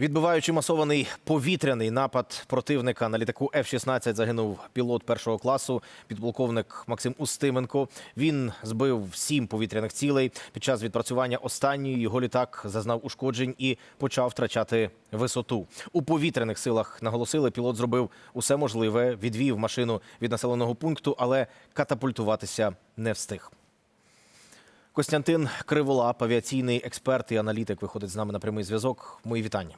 Відбиваючи масований повітряний напад противника на літаку F-16 загинув пілот першого класу, підполковник Максим Устименко. Він збив сім повітряних цілей. Під час відпрацювання останньої його літак зазнав ушкоджень і почав втрачати висоту. У повітряних силах наголосили, пілот зробив усе можливе, відвів машину від населеного пункту, але катапультуватися не встиг. Костянтин Криволап, авіаційний експерт і аналітик, виходить з нами на прямий зв'язок. Мої вітання.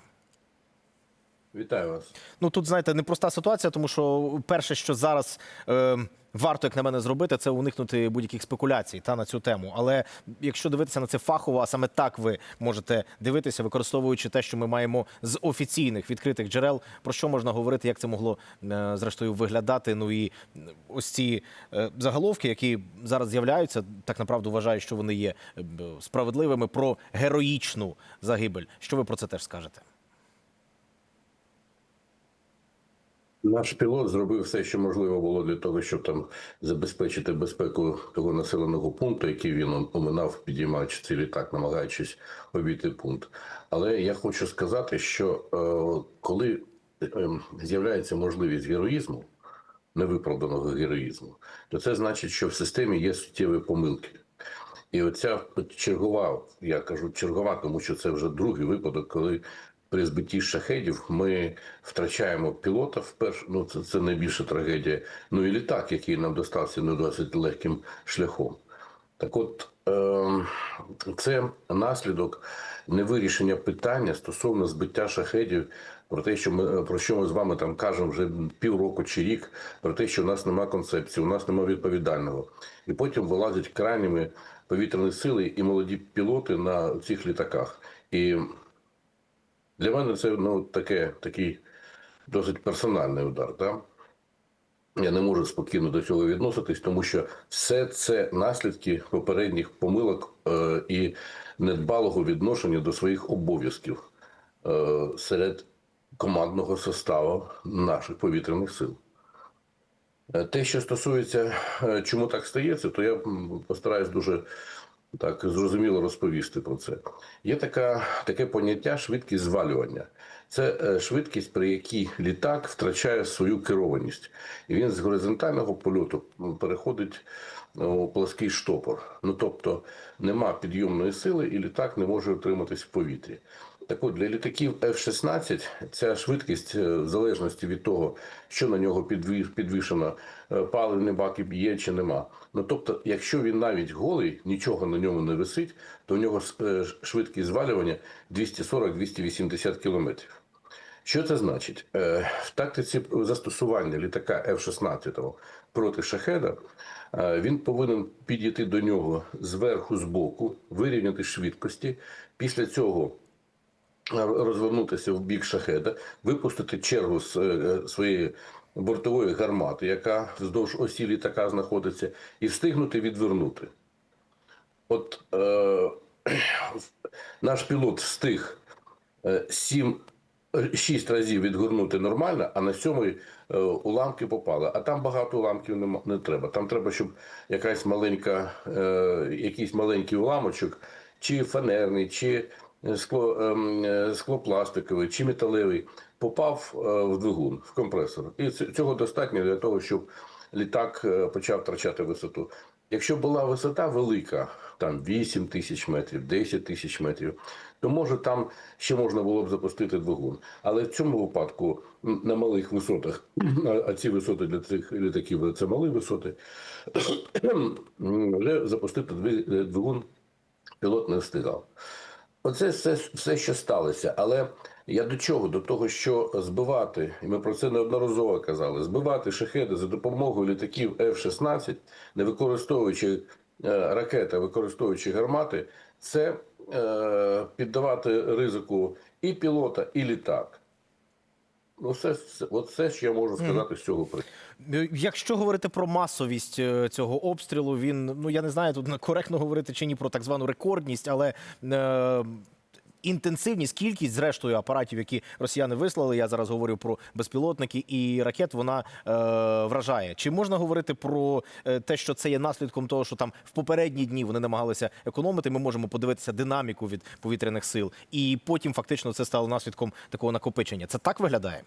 Вітаю вас. Ну тут знаєте, непроста ситуація, тому що перше, що зараз е, варто, як на мене, зробити, це уникнути будь-яких спекуляцій та на цю тему. Але якщо дивитися на це фахово, а саме так ви можете дивитися, використовуючи те, що ми маємо з офіційних відкритих джерел, про що можна говорити, як це могло е, зрештою виглядати. Ну і ось ці е, заголовки, які зараз з'являються, так направду вважаю, що вони є е, справедливими про героїчну загибель. Що ви про це теж скажете? Наш пілот зробив все, що можливо було для того, щоб там забезпечити безпеку того населеного пункту, який він оминав, підіймаючи цей літак, намагаючись обійти пункт. Але я хочу сказати, що е, коли е, з'являється можливість героїзму, невиправданого героїзму, то це значить, що в системі є суттєві помилки. І оця чергова, я кажу чергова, тому що це вже другий випадок, коли при збитті шахедів ми втрачаємо пілота вперше. Ну це, це найбільша трагедія. Ну і літак, який нам достався не досить легким шляхом. Так от е, це наслідок невирішення питання стосовно збиття шахедів, про те, що ми про що ми з вами там кажемо вже півроку чи рік, про те, що у нас немає концепції, у нас немає відповідального. І потім вилазять крайніми повітряні сили і молоді пілоти на цих літаках. І для мене це ну, таке, такий досить персональний удар. Так? Я не можу спокійно до цього відноситись, тому що все це наслідки попередніх помилок е, і недбалого відношення до своїх обов'язків е, серед командного составу наших повітряних сил. Е, Те, що стосується, е, чому так стається, то я постараюсь дуже так зрозуміло розповісти про це. Є така, таке поняття швидкість звалювання. Це е, швидкість, при якій літак втрачає свою керованість, і він з горизонтального польоту переходить у плоский штопор. Ну тобто нема підйомної сили, і літак не може утриматись в повітрі. Так от для літаків F-16 ця швидкість, е, в залежності від того, що на нього підвішено, е, паливний бак є чи нема. Ну тобто, якщо він навіть голий, нічого на ньому не висить, то в нього е, швидкість звалювання 240-280 кілометрів. Що це значить? В тактиці застосування літака F-16 проти шахеда він повинен підійти до нього зверху, збоку, вирівняти швидкості. Після цього розвернутися в бік шахеда, випустити чергу з е, своєї бортової гармати, яка вздовж осі літака знаходиться, і встигнути відвернути. От е, наш пілот встиг е, сім. Шість разів відгорнути нормально, а на сьомий е, уламки попали. А там багато уламків не, не треба. Там треба, щоб якась маленька, е, якийсь маленький уламочок, чи фанерний, чи скло, ем, е, склопластиковий, чи металевий, попав е, в двигун, в компресор. І цього достатньо для того, щоб літак е, почав втрачати висоту. Якщо була висота велика, там 8 тисяч метрів, 10 тисяч метрів, то може там ще можна було б запустити двигун. Але в цьому випадку на малих висотах, а- ці висоти для цих літаків це малі висоти, вже запустити двигун пілот не встигав. Оце все, все, що сталося. Але я до чого? До того, що збивати, і ми про це неодноразово казали, збивати шахеди за допомогою літаків F-16, не використовуючи е, ракети, використовуючи гармати, це е, піддавати ризику і пілота, і літак. Ну, все, все, от все, що я можу сказати з цього приводу. Якщо говорити про масовість е, цього обстрілу, він ну я не знаю тут коректно говорити чи ні про так звану рекордність, але е, інтенсивність, кількість, зрештою, апаратів, які росіяни вислали. Я зараз говорю про безпілотники і ракет. Вона е, вражає. Чи можна говорити про е, те, що це є наслідком того, що там в попередні дні вони намагалися економити? Ми можемо подивитися динаміку від повітряних сил, і потім фактично це стало наслідком такого накопичення. Це так виглядає?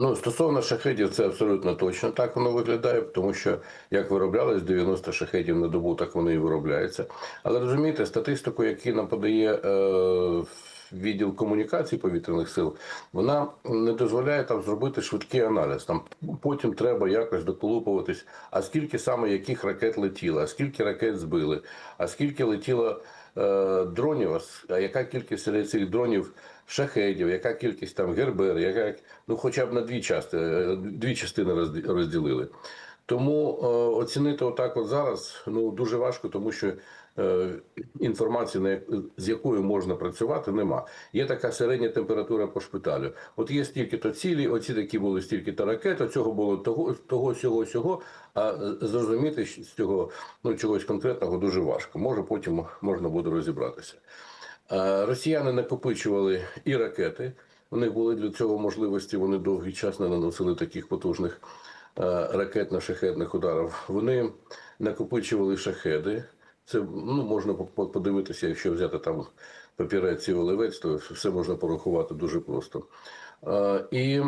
Ну, стосовно шахедів, це абсолютно точно так воно виглядає, тому що як вироблялись 90 шахедів на добу, так вони і виробляються. Але розумієте, статистику, яку нам подає е, відділ комунікацій повітряних сил, вона не дозволяє там зробити швидкий аналіз. Там потім треба якось доколупуватись, а скільки саме яких ракет летіло, а скільки ракет збили, а скільки летіло е, дронів, а яка кількість цих дронів шахедів, яка кількість там гербер, яка ну хоча б на дві частини, е, дві частини розділили. Тому е, оцінити отак от зараз ну дуже важко, тому що е, інформації, на з якою можна працювати, нема. Є така середня температура по шпиталю. От є стільки-то цілі, оці такі були стільки-то ракет, оцього було того, того, сього, сього. А зрозуміти з цього ну чогось конкретного дуже важко. Може, потім можна буде розібратися. Росіяни накопичували і ракети. У них були для цього можливості. Вони довгий час не наносили таких потужних е, ракетно-шахетних ударів. Вони накопичували шахеди. Це ну можна по- по- подивитися, якщо взяти там папірець і олівець, то все можна порахувати дуже просто. І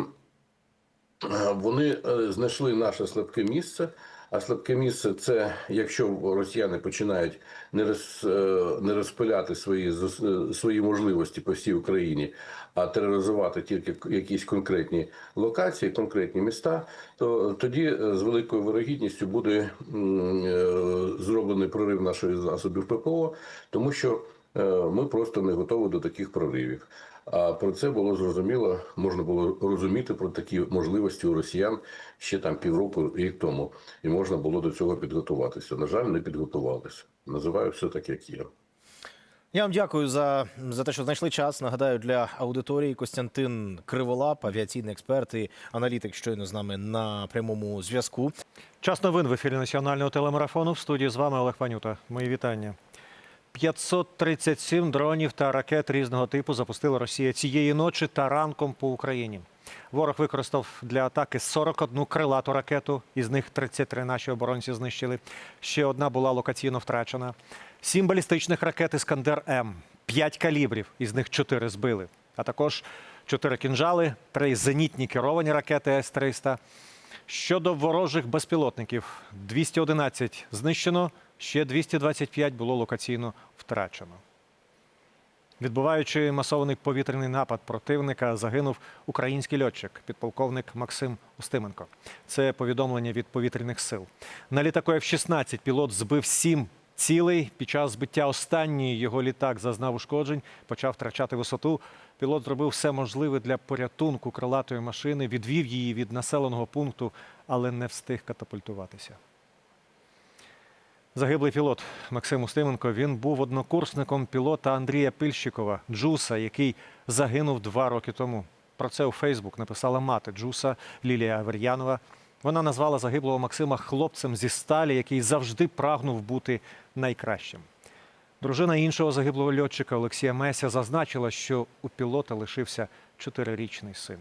вони е, знайшли наше слабке місце. А слабке місце це якщо росіяни починають не роз, е, не розпиляти свої е, свої можливості по всій Україні, а тероризувати тільки якісь конкретні локації, конкретні міста, то тоді е, з великою вирогідністю буде зроблений прорив нашої засобів ППО, тому що ми просто не готові до таких проривів. А про це було зрозуміло, можна було розуміти про такі можливості у росіян ще там півроку рік тому, і можна було до цього підготуватися. На жаль, не підготувалися. Називаю все так, як є. Я вам дякую за, за те, що знайшли час. Нагадаю, для аудиторії Костянтин Криволап, авіаційний експерт і аналітик, щойно з нами на прямому зв'язку. Час новин в ефірі національного телемарафону. В студії з вами Олег Панюта. Мої вітання. 537 дронів та ракет різного типу запустила Росія цієї ночі та ранком по Україні. Ворог використав для атаки 41 крилату ракету, із них 33 наші оборонці знищили. Ще одна була локаційно втрачена. Сім балістичних ракет Іскандер М, 5 калібрів, із них 4 збили. А також 4 кінжали, 3 зенітні керовані ракети С-300. Щодо ворожих безпілотників, 211 знищено, ще 225 було локаційно втрачено. Відбуваючи масований повітряний напад противника, загинув український льотчик, підполковник Максим Устименко. Це повідомлення від повітряних сил. На літаку F-16 пілот збив сім цілей. Під час збиття останньої його літак зазнав ушкоджень, почав втрачати висоту. Пілот зробив все можливе для порятунку крилатої машини, відвів її від населеного пункту, але не встиг катапультуватися. Загиблий пілот Максим Устименко. Він був однокурсником пілота Андрія Пильщикова, Джуса, який загинув два роки тому. Про це у Фейсбук написала мати Джуса Лілія Авер'янова. Вона назвала загиблого Максима хлопцем зі сталі, який завжди прагнув бути найкращим. Дружина іншого загиблого льотчика Олексія Меся зазначила, що у пілота лишився чотирирічний син.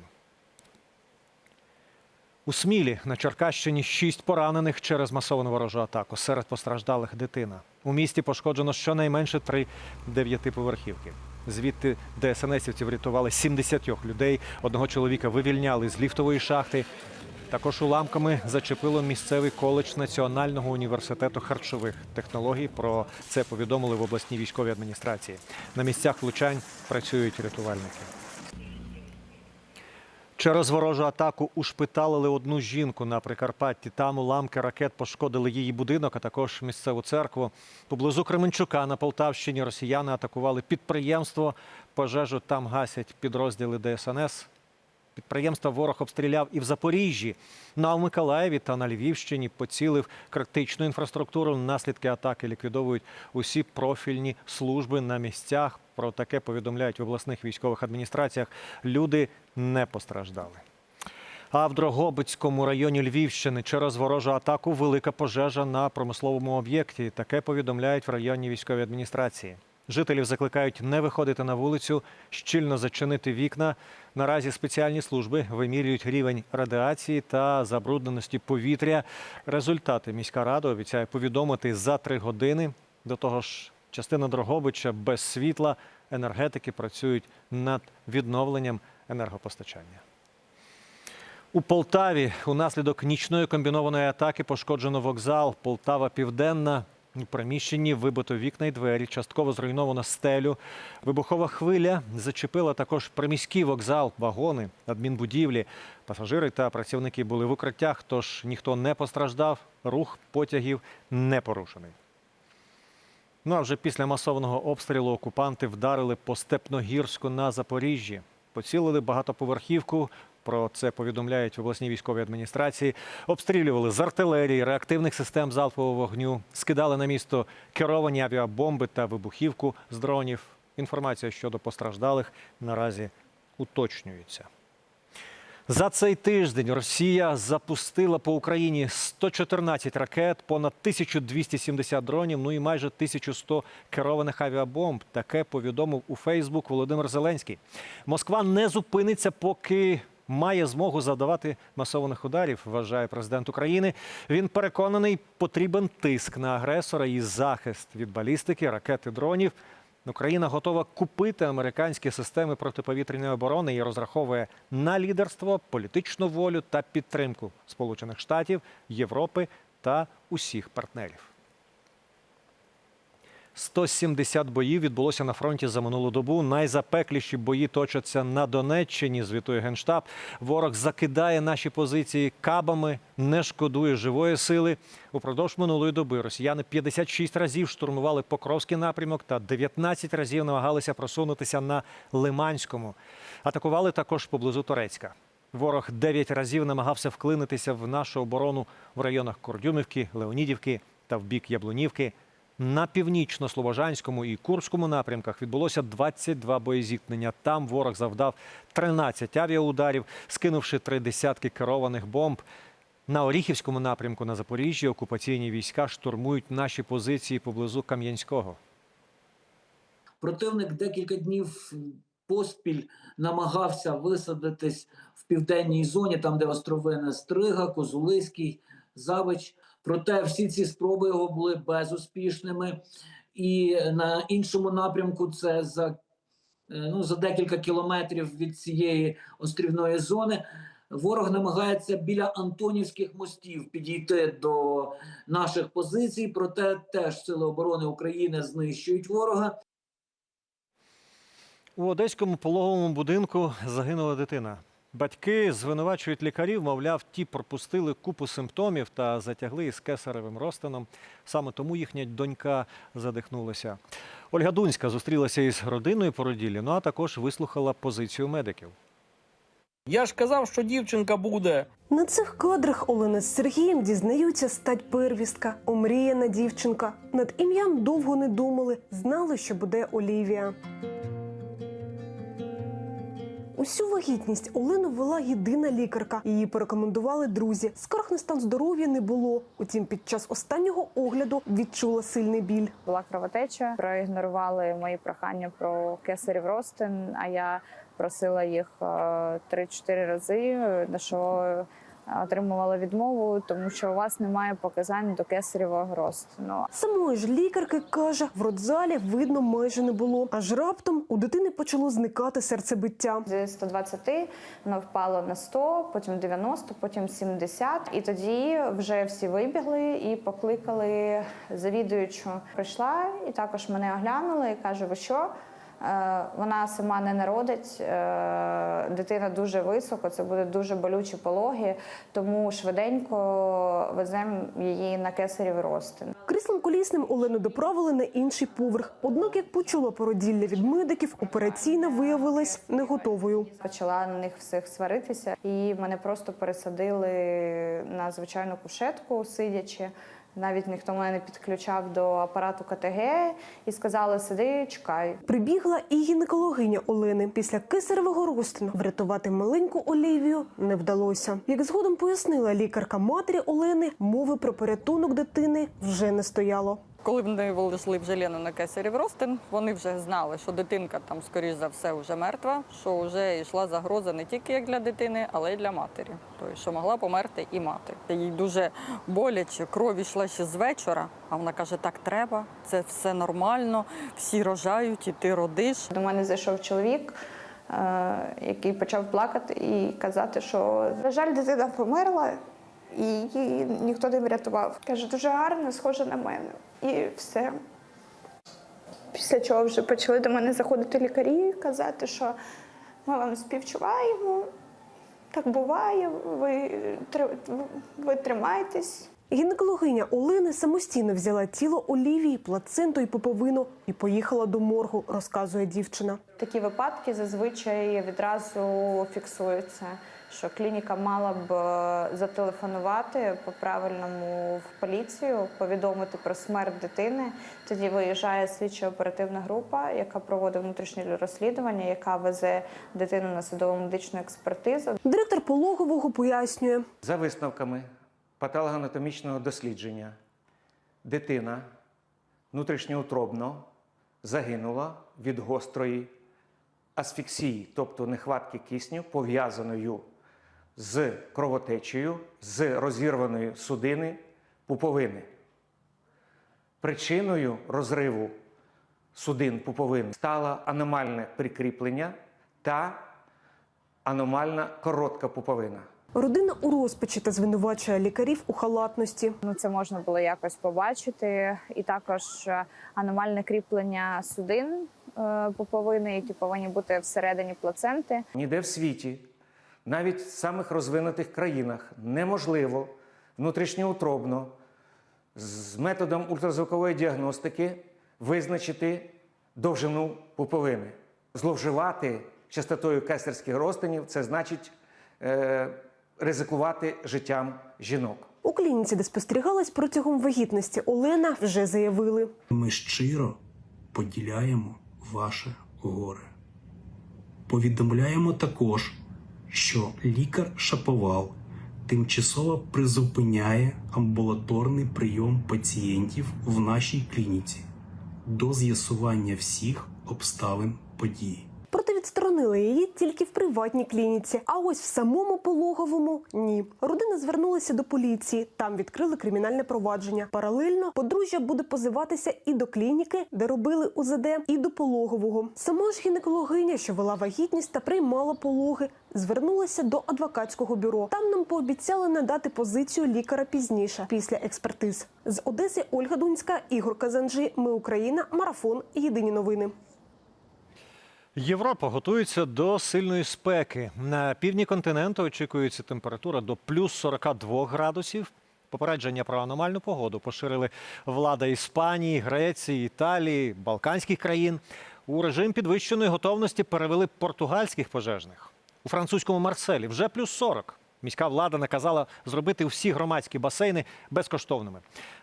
У Смілі на Черкащині шість поранених через масовану ворожу атаку. Серед постраждалих дитина. У місті пошкоджено щонайменше три дев'ятиповерхівки. Звідти ДСНСівці врятували 70 людей. Одного чоловіка вивільняли з ліфтової шахти. Також уламками зачепило місцевий коледж Національного університету харчових технологій. Про це повідомили в обласній військовій адміністрації. На місцях влучань працюють рятувальники. Через ворожу атаку ушпиталили одну жінку на Прикарпатті. Там уламки ракет пошкодили її будинок, а також місцеву церкву. Поблизу Кременчука на Полтавщині росіяни атакували підприємство. Пожежу там гасять підрозділи ДСНС. Підприємства ворог обстріляв і в Запоріжжі. На Миколаєві та на Львівщині поцілив критичну інфраструктуру. Наслідки атаки ліквідовують усі профільні служби на місцях. Про таке повідомляють в обласних військових адміністраціях. Люди не постраждали. А в Дрогобицькому районі Львівщини через ворожу атаку велика пожежа на промисловому об'єкті. Таке повідомляють в районній військовій адміністрації. Жителів закликають не виходити на вулицю, щільно зачинити вікна. Наразі спеціальні служби вимірюють рівень радіації та забрудненості повітря. Результати міська рада обіцяє повідомити за три години. До того ж, частина Дрогобича без світла. Енергетики працюють над відновленням енергопостачання. У Полтаві унаслідок нічної комбінованої атаки пошкоджено вокзал Полтава Південна. У приміщенні вибито вікна й двері, частково зруйновано стелю. Вибухова хвиля зачепила також приміський вокзал, вагони, адмінбудівлі. Пасажири та працівники були в укриттях, тож ніхто не постраждав. Рух потягів не порушений. Ну а вже після масованого обстрілу окупанти вдарили по Степногірську на Запоріжжі. Поцілили багатоповерхівку. Про це повідомляють в обласній військовій адміністрації. Обстрілювали з артилерії, реактивних систем залпового вогню, скидали на місто керовані авіабомби та вибухівку з дронів. Інформація щодо постраждалих наразі уточнюється. За цей тиждень Росія запустила по Україні 114 ракет, понад 1270 дронів, ну і майже 1100 керованих авіабомб. Таке повідомив у Фейсбук Володимир Зеленський. Москва не зупиниться, поки має змогу завдавати масованих ударів, вважає президент України. Він переконаний, потрібен тиск на агресора і захист від балістики, ракет і дронів. Україна готова купити американські системи протиповітряної оборони і розраховує на лідерство, політичну волю та підтримку Сполучених Штатів, Європи та усіх партнерів. 170 боїв відбулося на фронті за минулу добу. Найзапекліші бої точаться на Донеччині. Звітує генштаб. Ворог закидає наші позиції кабами, не шкодує живої сили. Упродовж минулої доби росіяни 56 разів штурмували Покровський напрямок та 19 разів намагалися просунутися на Лиманському. Атакували також поблизу Торецька. Ворог 9 разів намагався вклинитися в нашу оборону в районах Кордюмівки, Леонідівки та в бік Яблунівки. На північно-слобожанському і Курському напрямках відбулося 22 боєзіткнення. Там ворог завдав 13 авіаударів, скинувши три десятки керованих бомб. На Оріхівському напрямку на Запоріжжі окупаційні війська штурмують наші позиції поблизу Кам'янського. Противник декілька днів поспіль намагався висадитись в південній зоні, там де островина Стрига, Козулиський, Завич. Проте всі ці спроби його були безуспішними. І на іншому напрямку це за, е, ну, за декілька кілометрів від цієї острівної зони. Ворог намагається біля Антонівських мостів підійти до наших позицій, проте теж Сили оборони України знищують ворога. У одеському пологовому будинку загинула дитина. Батьки звинувачують лікарів, мовляв, ті пропустили купу симптомів та затягли із кесаревим розтином. Саме тому їхня донька задихнулася. Ольга Дунська зустрілася із родиною породіллі, ну а також вислухала позицію медиків. Я ж казав, що дівчинка буде. На цих кадрах Олена з Сергієм дізнаються стать первістка, омріяна дівчинка. Над ім'ям довго не думали, знали, що буде Олівія. Усю вагітність Олену вела єдина лікарка. Її порекомендували друзі. Скарг на стан здоров'я не було. Утім, під час останнього огляду відчула сильний біль. була кровотеча. Проігнорували мої прохання про кесарів ростин. А я просила їх е, 3-4 рази, на що отримувала відмову, тому що у вас немає показань до кесарівого розтину. Самої ж лікарки каже, в родзалі видно майже не було. Аж раптом у дитини почало зникати серцебиття. Зі 120 воно впало на 100, потім 90, потім 70. І тоді вже всі вибігли і покликали завідуючу. Прийшла і також мене оглянула і каже: ви що? Е, Вона сама не народить, е, дитина дуже високо, це буде дуже болючі пологи, тому швиденько веземо її на кесарів розтин. Кріслом колісним Олену доправили на інший поверх. Однак, як почула породілля від медиків, операційна виявилась не готовою. Почала на них всіх сваритися, і мене просто пересадили на звичайну кушетку, сидячи. Навіть ніхто мене не підключав до апарату КТГ і сказали: сиди, чекай. Прибігла і гінекологиня Олени. Після кисаревого розтину врятувати маленьку Олівію не вдалося. Як згодом пояснила лікарка матері Олени, мови про порятунок дитини вже не стояло. Коли вони вилезли вже Лену на кесарів ростин, вони вже знали, що дитинка там, скоріш за все, вже мертва, що вже йшла загроза не тільки як для дитини, але й для матері. Тобто, що могла померти і мати. Їй дуже боляче, кров йшла ще з вечора, а вона каже, так треба, це все нормально, всі рожають, і ти родиш. До мене зайшов чоловік, е, який почав плакати і казати, що на жаль, дитина померла, і її ніхто не врятував. Каже, дуже гарно, схоже на мене. І все. Після чого вже почали до мене заходити лікарі, казати, що ми вам співчуваємо, так буває, ви, ви тримайтесь. Гінекологиня Олени самостійно взяла тіло Олівії, плаценту і поповину і поїхала до моргу, розказує дівчина. Такі випадки зазвичай відразу фіксуються, що клініка мала б е, зателефонувати по правильному в поліцію, повідомити про смерть дитини. Тоді виїжджає слідчо оперативна група, яка проводить внутрішнє розслідування, яка везе дитину на судово медичну експертизу. Директор пологового пояснює, За висновками патологоанатомічного дослідження, дитина внутрішньоутробно загинула від гострої асфіксії, тобто нехватки кисню, пов'язаною з кровотечею, з розірваної судини пуповини. Причиною розриву судин пуповини стало аномальне прикріплення та аномальна коротка пуповина. родина у розпачі та звинувачує лікарів у халатності. Ну, це можна було якось побачити, і також е, аномальне кріплення судин е, пуповини, які повинні бути всередині плаценти. Ніде в світі, навіть в самих розвинутих країнах, неможливо внутрішньоутробно з методом ультразвукової діагностики визначити довжину пуповини. Зловживати частотою кесарських розтинів це значить е, ризикувати життям жінок. У клініці, де спостерігалась протягом вагітності, Олена вже заявили. Ми щиро поділяємо ваше горе. Повідомляємо також, що лікар Шаповал тимчасово призупиняє амбулаторний прийом пацієнтів в нашій клініці до з'ясування всіх обставин події. Відсторонили її тільки в приватній клініці. А ось в самому пологовому ні. Родина звернулася до поліції. Там відкрили кримінальне провадження. Паралельно подружжя буде позиватися і до клініки, де робили УЗД, і до пологового. Сама ж гінекологиня, що вела вагітність та приймала пологи, звернулася до адвокатського бюро. Там нам пообіцяли надати позицію лікаря пізніше, після експертиз. З Одеси Ольга Дунська, Ігор Казанжи. Ми Україна. Марафон. Єдині новини. Європа готується до сильної спеки. На півдні континенту очікується температура до плюс 42 градусів. Попередження про аномальну погоду поширили влада Іспанії, Греції, Італії, Балканських країн. У режим підвищеної готовності перевели португальських пожежних. У французькому Марселі вже плюс 40. Міська влада наказала зробити всі громадські басейни безкоштовними.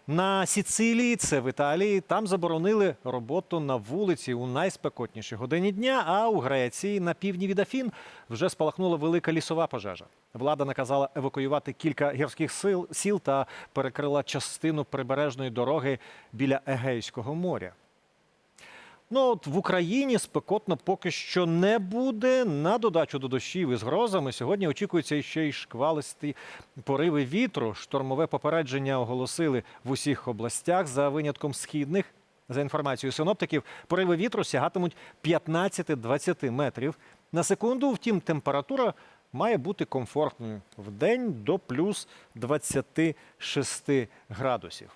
На Сіцилії, це в Італії, там заборонили роботу на вулиці у найспекотніші годині дня. А у Греції на півдні від Афін вже спалахнула велика лісова пожежа. Влада наказала евакуювати кілька гірських сил сіл та перекрила частину прибережної дороги біля Егейського моря. Ну от в Україні спекотно поки що не буде. На додачу до дощів із грозами сьогодні очікується ще й шквалисті пориви вітру. Штормове попередження оголосили в усіх областях за винятком східних. За інформацією синоптиків, пориви вітру сягатимуть 15-20 метрів на секунду. Втім, температура має бути комфортною в день до плюс 26 градусів.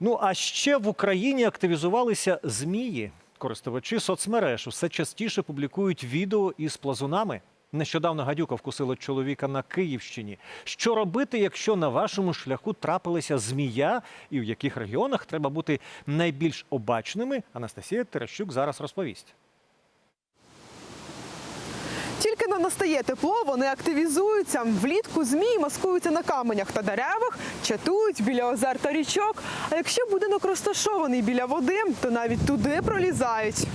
Ну а ще в Україні активізувалися змії. Користувачі соцмереж усе частіше публікують відео із плазунами. Нещодавно гадюка вкусила чоловіка на Київщині. Що робити, якщо на вашому шляху трапилася змія, і в яких регіонах треба бути найбільш обачними? Анастасія Терещук зараз розповість. Тільки не настає тепло, вони активізуються. Влітку змії маскуються на каменях та деревах, чатують біля озер та річок. А якщо будинок розташований біля води, то навіть туди пролізають.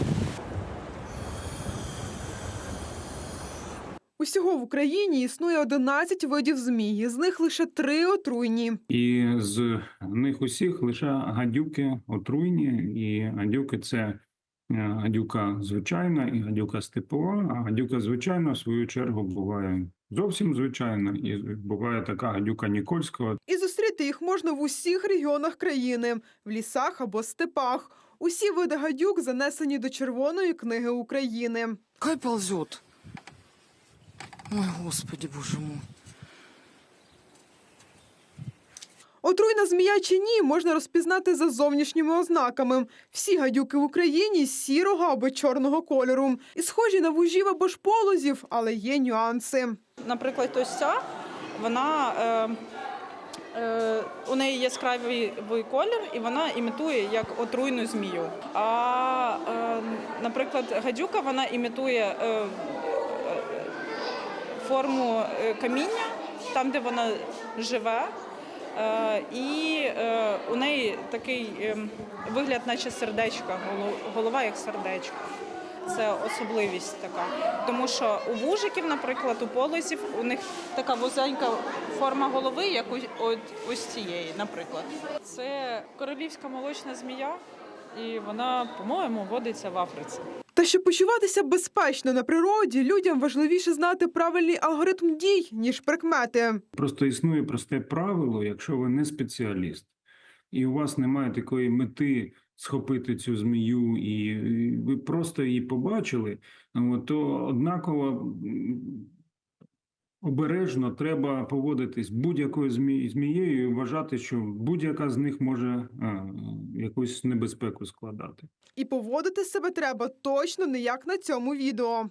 Усього в Україні існує 11 видів змій, з них лише три отруйні. І з них усіх лише гадюки отруйні, і гадюки це гадюка звичайна і гадюка степова. А гадюка звичайна, в свою чергу, буває зовсім звичайна, і буває така гадюка Нікольського. І зустріти їх можна в усіх регіонах країни, в лісах або степах. Усі види гадюк занесені до Червоної книги України. Хай ползет. Ой, господи, боже мой. Отруйна змія чи ні можна розпізнати за зовнішніми ознаками. Всі гадюки в Україні сірого або чорного кольору. І схожі на вужів або ж полозів, але є нюанси. Наприклад, ось ця, вона е, е, у неї яскравий колір, і вона імітує як отруйну змію. А, е, наприклад, гадюка вона імітує е, е, форму е, каміння, там, де вона живе. Е, І е, у неї такий е, вигляд, наче сердечка, голова як сердечко. Це особливість така. Тому що у вужиків, наприклад, у полозів, у них така вузенька форма голови, як у ось цієї, наприклад. Це королівська молочна змія, і вона, по-моєму, водиться в Африці. Та щоб почуватися безпечно на природі, людям важливіше знати правильний алгоритм дій, ніж прикмети. Просто існує просте правило, якщо ви не спеціаліст, і у вас немає такої мети схопити цю змію, і ви просто її побачили, то однаково обережно треба поводитись будь-якою змі- змією і вважати, що будь-яка з них може е, якусь небезпеку складати. І поводити себе треба точно не як на цьому відео.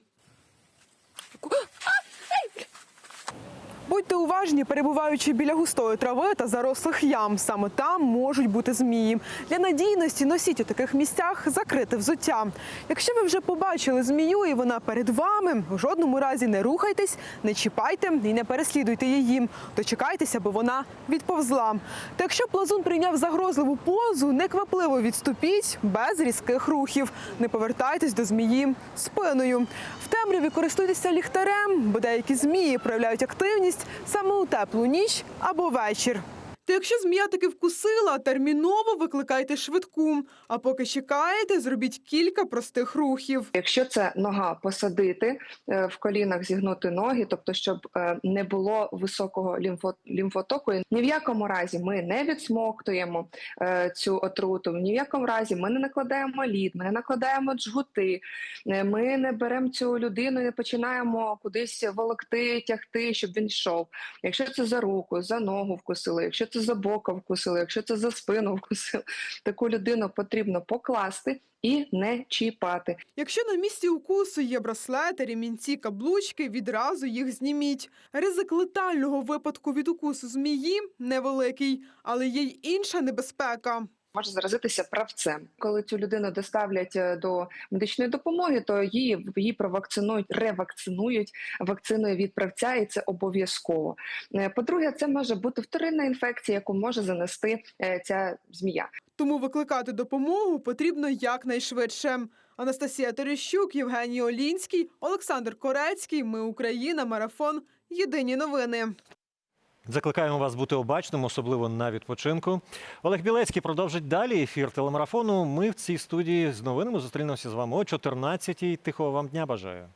Будьте уважні, перебуваючи біля густої трави та зарослих ям. Саме там можуть бути змії. Для надійності носіть у таких місцях закрите взуття. Якщо ви вже побачили змію і вона перед вами, в жодному разі не рухайтесь, не чіпайте і не переслідуйте її. Дочекайтеся, бо вона відповзла. Та якщо плазун прийняв загрозливу позу, неквапливо відступіть без різких рухів. Не повертайтесь до змії спиною. В темряві користуйтеся ліхтарем, бо деякі змії проявляють активність саме у теплу ніч або вечір. Та якщо змія таки вкусила, терміново викликайте швидку. А поки чекаєте, зробіть кілька простих рухів. Якщо це нога посадити е, в колінах, зігнути ноги, тобто, щоб е, не було високого лімфо- лімфотоку, ні в якому разі ми не відсмоктуємо е, цю отруту. Ні в якому разі ми не накладаємо лід, ми не накладаємо джгути, ми не беремо цю людину і не починаємо кудись волокти, тягти, щоб він йшов. Якщо це за руку, за ногу вкусили, якщо це за бока вкусили, якщо це за спину вкусили, таку людину потрібно покласти і не чіпати. Якщо на місці укусу є браслети, ремінці, каблучки, відразу їх зніміть. Ризик летального випадку від укусу змії невеликий, але є й інша небезпека. Може заразитися правцем. Коли цю людину доставлять е, до медичної допомоги, то її її провакцинують, ревакцинують вакциною від правця, і це обов'язково. Е, По-друге, це може бути вторинна інфекція, яку може занести е, ця змія. Тому викликати допомогу потрібно якнайшвидше. Анастасія Терещук, Євгеній Олінський, Олександр Корецький. Ми Україна. Марафон. Єдині новини. Закликаємо вас бути обачним, особливо на відпочинку. Олег Білецький продовжить далі ефір телемарафону. Ми в цій студії з новинами зустрінемося з вами о 14-й. Тихого вам дня бажаю.